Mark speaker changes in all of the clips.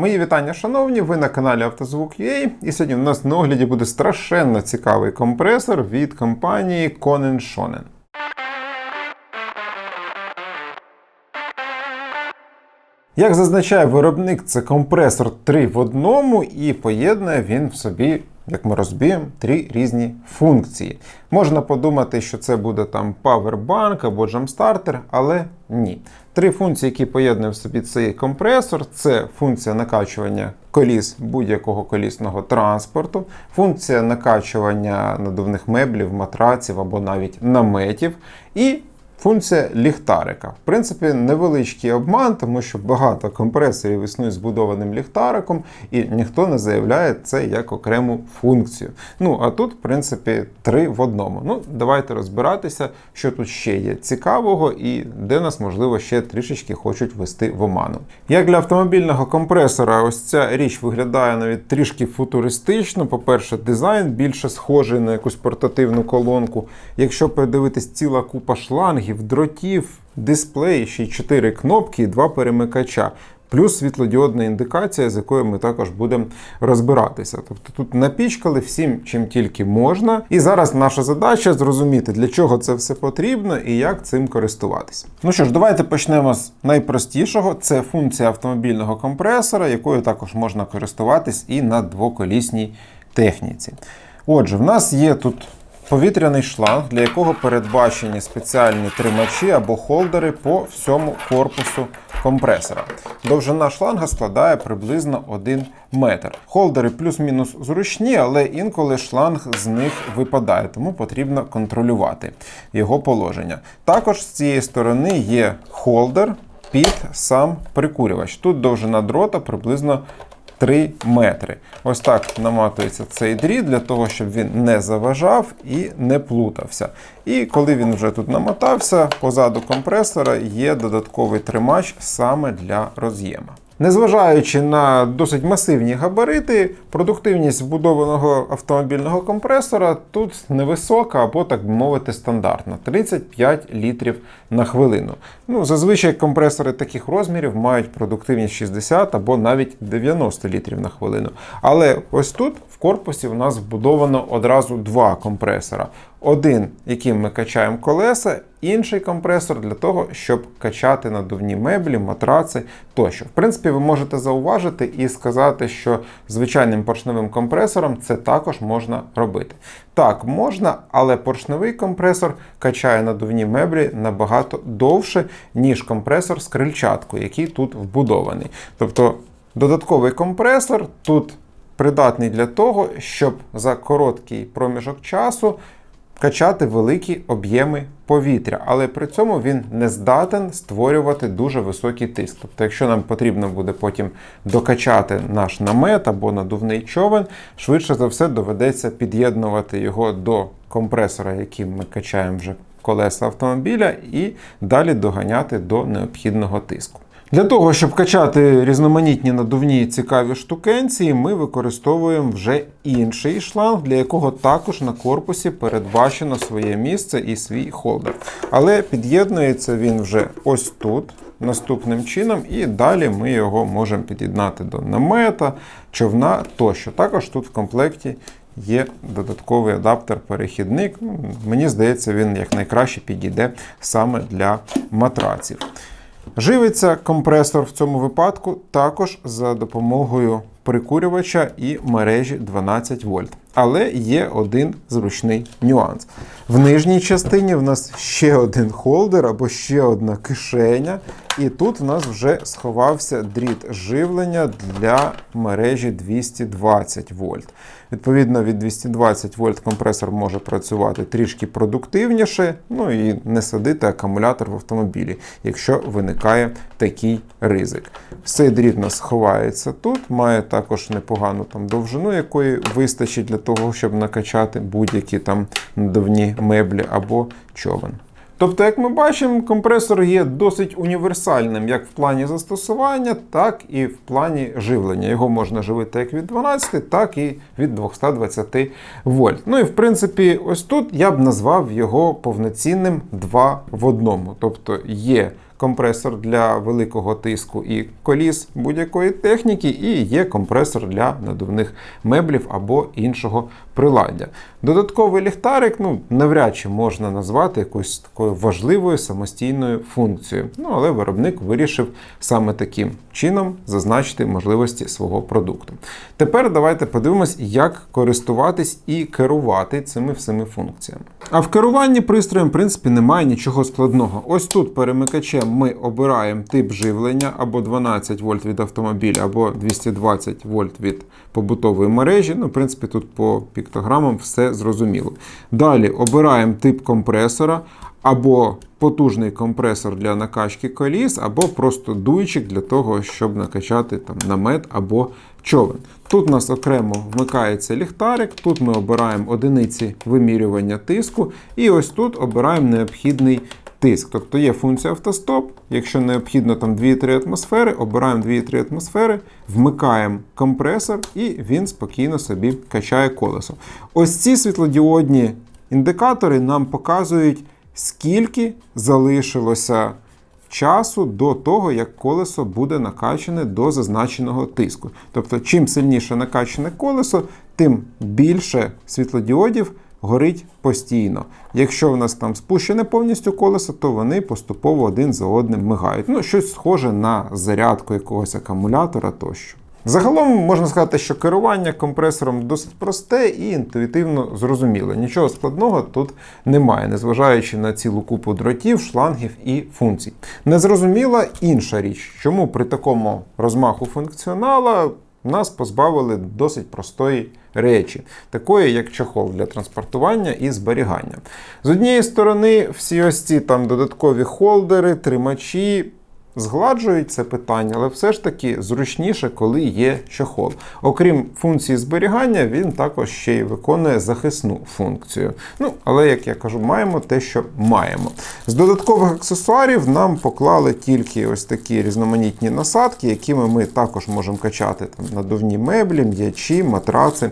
Speaker 1: Мої вітання, шановні, ви на каналі Автозвук.ua і сьогодні в нас на огляді буде страшенно цікавий компресор від компанії Konen Shonen. Як зазначає виробник, це компресор 3 в одному і поєднує він в собі, як ми розб'ємо, три різні функції. Можна подумати, що це буде там павербанк або джамстартер, але ні. Три функції, які поєднує в собі цей компресор, це функція накачування коліс будь-якого колісного транспорту, функція накачування надувних меблів, матраців або навіть наметів. і Функція ліхтарика. В принципі, невеличкий обман, тому що багато компресорів існує з будованим ліхтариком, і ніхто не заявляє це як окрему функцію. Ну, а тут, в принципі, три в одному. Ну, давайте розбиратися, що тут ще є цікавого і де нас, можливо, ще трішечки хочуть ввести в оману. Як для автомобільного компресора, ось ця річ виглядає навіть трішки футуристично. По-перше, дизайн більше схожий на якусь портативну колонку. Якщо подивитись ціла купа шлангів, дротів, дисплей, ще й 4 кнопки і 2 перемикача. Плюс світлодіодна індикація, з якою ми також будемо розбиратися. Тобто тут напічкали всім, чим тільки можна. І зараз наша задача зрозуміти, для чого це все потрібно і як цим користуватися. Ну що ж, давайте почнемо з найпростішого. Це функція автомобільного компресора, якою також можна користуватись і на двоколісній техніці. Отже, в нас є тут повітряний шланг, для якого передбачені спеціальні тримачі або холдери по всьому корпусу компресора. Довжина шланга складає приблизно 1 метр. Холдери плюс-мінус зручні, але інколи шланг з них випадає, тому потрібно контролювати його положення. Також з цієї сторони є холдер під сам прикурювач. Тут довжина дрота приблизно 3 метри. Ось так наматується цей дріт для того, щоб він не заважав і не плутався. І коли він вже тут намотався, позаду компресора є додатковий тримач саме для роз'єма. Незважаючи на досить масивні габарити, продуктивність вбудованого автомобільного компресора тут невисока або, так би мовити, стандартна 35 літрів на хвилину. Ну, Зазвичай компресори таких розмірів мають продуктивність 60 або навіть 90 літрів на хвилину. Але ось тут в корпусі у нас вбудовано одразу два компресора. Один, яким ми качаємо колеса, інший компресор для того, щоб качати надувні меблі, матраци тощо. В принципі, ви можете зауважити і сказати, що звичайним поршневим компресором це також можна робити. Так, можна, але поршневий компресор качає надувні меблі набагато довше, ніж компресор з крильчаткою, який тут вбудований. Тобто додатковий компресор тут придатний для того, щоб за короткий проміжок часу качати великі об'єми повітря, але при цьому він не здатен створювати дуже високий тиск. Тобто, якщо нам потрібно буде потім докачати наш намет або надувний човен, швидше за все доведеться під'єднувати його до компресора, яким ми качаємо вже колеса автомобіля, і далі доганяти до необхідного тиску. Для того, щоб качати різноманітні надувні цікаві штукенці, ми використовуємо вже інший шланг, для якого також на корпусі передбачено своє місце і свій холдер. Але під'єднується він вже ось тут. Наступним чином, і далі ми його можемо під'єднати до намета, човна тощо. Також тут в комплекті є додатковий адаптер-перехідник. Мені здається, він якнайкраще підійде саме для матраців. Живиться компресор в цьому випадку також за допомогою прикурювача і мережі 12 вольт. Але є один зручний нюанс. В нижній частині в нас ще один холдер або ще одна кишеня. І тут в нас вже сховався дріт живлення для мережі 220 вольт. Відповідно, від 220 вольт компресор може працювати трішки продуктивніше, ну і не садити акумулятор в автомобілі, якщо виникає такий ризик. Цей дріт у нас ховається тут, має також непогану там довжину, якої вистачить для того, щоб накачати будь-які там надувні меблі або човен. Тобто, як ми бачимо, компресор є досить універсальним як в плані застосування, так і в плані живлення. Його можна живити як від 12, так і від 220 вольт. Ну і в принципі, ось тут я б назвав його повноцінним 2 в одному. Тобто є компресор для великого тиску і коліс будь-якої техніки, і є компресор для надувних меблів або іншого приладдя. Додатковий ліхтарик, ну навряд чи можна назвати якоюсь такою важливою самостійною функцією. Ну але виробник вирішив саме таким чином зазначити можливості свого продукту. Тепер давайте подивимось, як користуватись і керувати цими всіми функціями. А в керуванні пристроєм, в принципі, немає нічого складного. Ось тут перемикачем ми обираємо тип живлення або 12 вольт від автомобіля, або 220 вольт від побутової мережі. Ну, в принципі, тут по піктограмам все зрозуміло. Далі обираємо тип компресора. Або потужний компресор для накачки коліс, або просто дуйчик для того, щоб накачати там намет або човен. Тут у нас окремо вмикається ліхтарик, тут ми обираємо одиниці вимірювання тиску, і ось тут обираємо необхідний тиск. Тобто є функція автостоп. Якщо необхідно там 2-3 атмосфери, обираємо 2-3 атмосфери, вмикаємо компресор, і він спокійно собі качає колесо. Ось ці світлодіодні індикатори нам показують скільки залишилося часу до того, як колесо буде накачане до зазначеного тиску. Тобто, чим сильніше накачане колесо, тим більше світлодіодів горить постійно. Якщо в нас там спущене повністю колесо, то вони поступово один за одним мигають. Ну, щось схоже на зарядку якогось акумулятора тощо. Загалом можна сказати, що керування компресором досить просте і інтуїтивно зрозуміле. Нічого складного тут немає, незважаючи на цілу купу дротів, шлангів і функцій. Незрозуміла інша річ, чому при такому розмаху функціонала нас позбавили досить простої речі, такої як чохол для транспортування і зберігання. З однієї сторони, всі ось ці там додаткові холдери, тримачі згладжують це питання, але все ж таки зручніше, коли є чохол. Окрім функції зберігання, він також ще й виконує захисну функцію. Ну, але, як я кажу, маємо те, що маємо. З додаткових аксесуарів нам поклали тільки ось такі різноманітні насадки, якими ми також можемо качати там надувні меблі, м'ячі, матраци.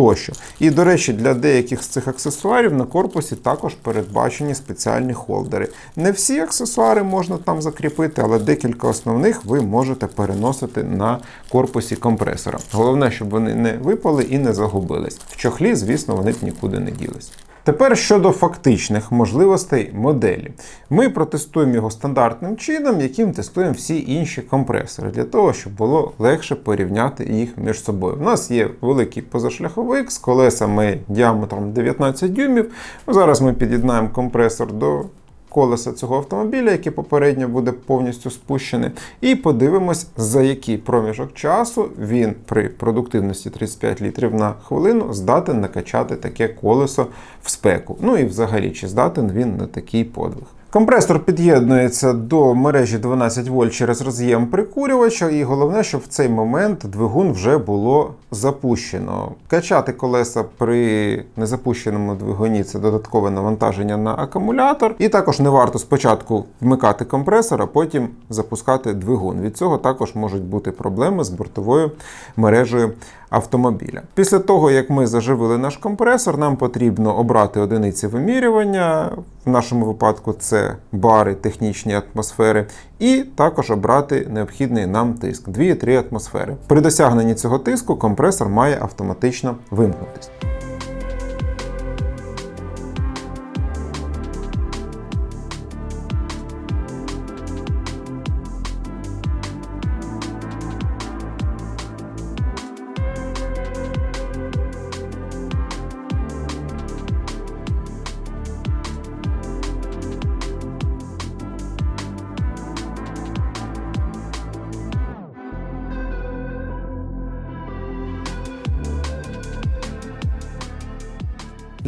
Speaker 1: Тощо. І, до речі, для деяких з цих аксесуарів на корпусі також передбачені спеціальні холдери. Не всі аксесуари можна там закріпити, але декілька основних ви можете переносити на корпусі компресора. Головне, щоб вони не випали і не загубились. В чохлі, звісно, вони б нікуди не ділись. Тепер щодо фактичних можливостей моделі. Ми протестуємо його стандартним чином, яким тестуємо всі інші компресори, для того, щоб було легше порівняти їх між собою. У нас є великий позашляховик з колесами діаметром 19 дюймів. Зараз ми під'єднаємо компресор до колеса цього автомобіля, яке попередньо буде повністю спущене, і подивимось, за який проміжок часу він при продуктивності 35 літрів на хвилину здатен накачати таке колесо в спеку. Ну і взагалі, чи здатен він на такий подвиг. Компресор під'єднується до мережі 12 вольт через роз'єм прикурювача, і головне, щоб в цей момент двигун вже було запущено. Качати колеса при незапущеному двигуні це додаткове навантаження на акумулятор. І також не варто спочатку вмикати компресор, а потім запускати двигун. Від цього також можуть бути проблеми з бортовою мережею автомобіля. Після того, як ми заживили наш компресор, нам потрібно обрати одиниці вимірювання. В нашому випадку це бари, технічні атмосфери, і також обрати необхідний нам тиск 2-3 атмосфери. При досягненні цього тиску компресор має автоматично вимкнутись.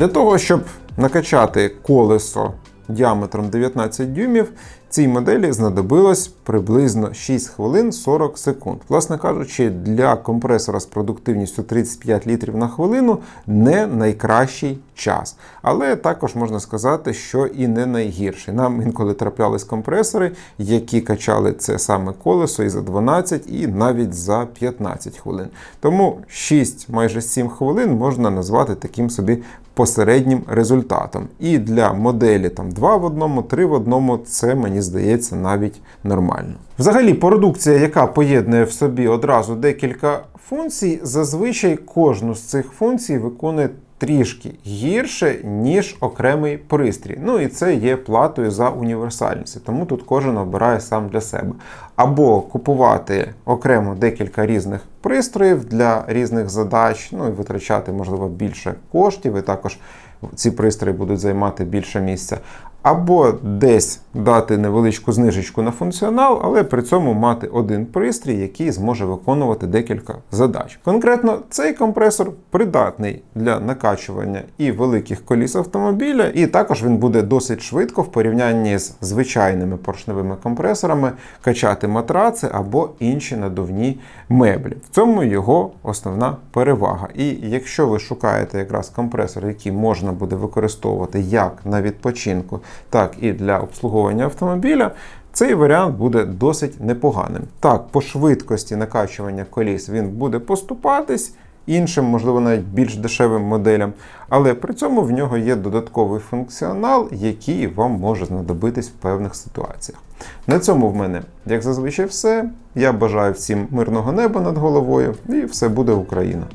Speaker 1: Для того, щоб накачати колесо діаметром 19 дюймів, цій моделі знадобилось приблизно 6 хвилин 40 секунд. Власне кажучи, для компресора з продуктивністю 35 літрів на хвилину не найкращий час. Але також можна сказати, що і не найгірший. Нам інколи траплялись компресори, які качали це саме колесо і за 12, і навіть за 15 хвилин. Тому 6, майже 7 хвилин можна назвати таким собі посереднім результатом. І для моделі там 2 в одному, 3 в одному це мені здається, навіть нормально. Взагалі, продукція, яка поєднує в собі одразу декілька функцій, зазвичай кожну з цих функцій виконує трішки гірше, ніж окремий пристрій. Ну і це є платою за універсальність. Тому тут кожен обирає сам для себе. Або купувати окремо декілька різних пристроїв для різних задач, ну і витрачати, можливо, більше коштів, і також ці пристрої будуть займати більше місця. Або десь дати невеличку знижечку на функціонал, але при цьому мати один пристрій, який зможе виконувати декілька задач. Конкретно цей компресор придатний для накачування і великих коліс автомобіля, і також він буде досить швидко в порівнянні з звичайними поршневими компресорами качати матраци або інші надувні меблі. В цьому його основна перевага. І якщо ви шукаєте якраз компресор, який можна буде використовувати як на відпочинку, так і для обслуговування автомобіля. Цей варіант буде досить непоганим. Так, по швидкості накачування коліс він буде поступатись іншим, можливо, навіть більш дешевим моделям, але при цьому в нього є додатковий функціонал, який вам може знадобитись в певних ситуаціях. На цьому в мене, як зазвичай, все. Я бажаю всім мирного неба над головою, і все буде Україна!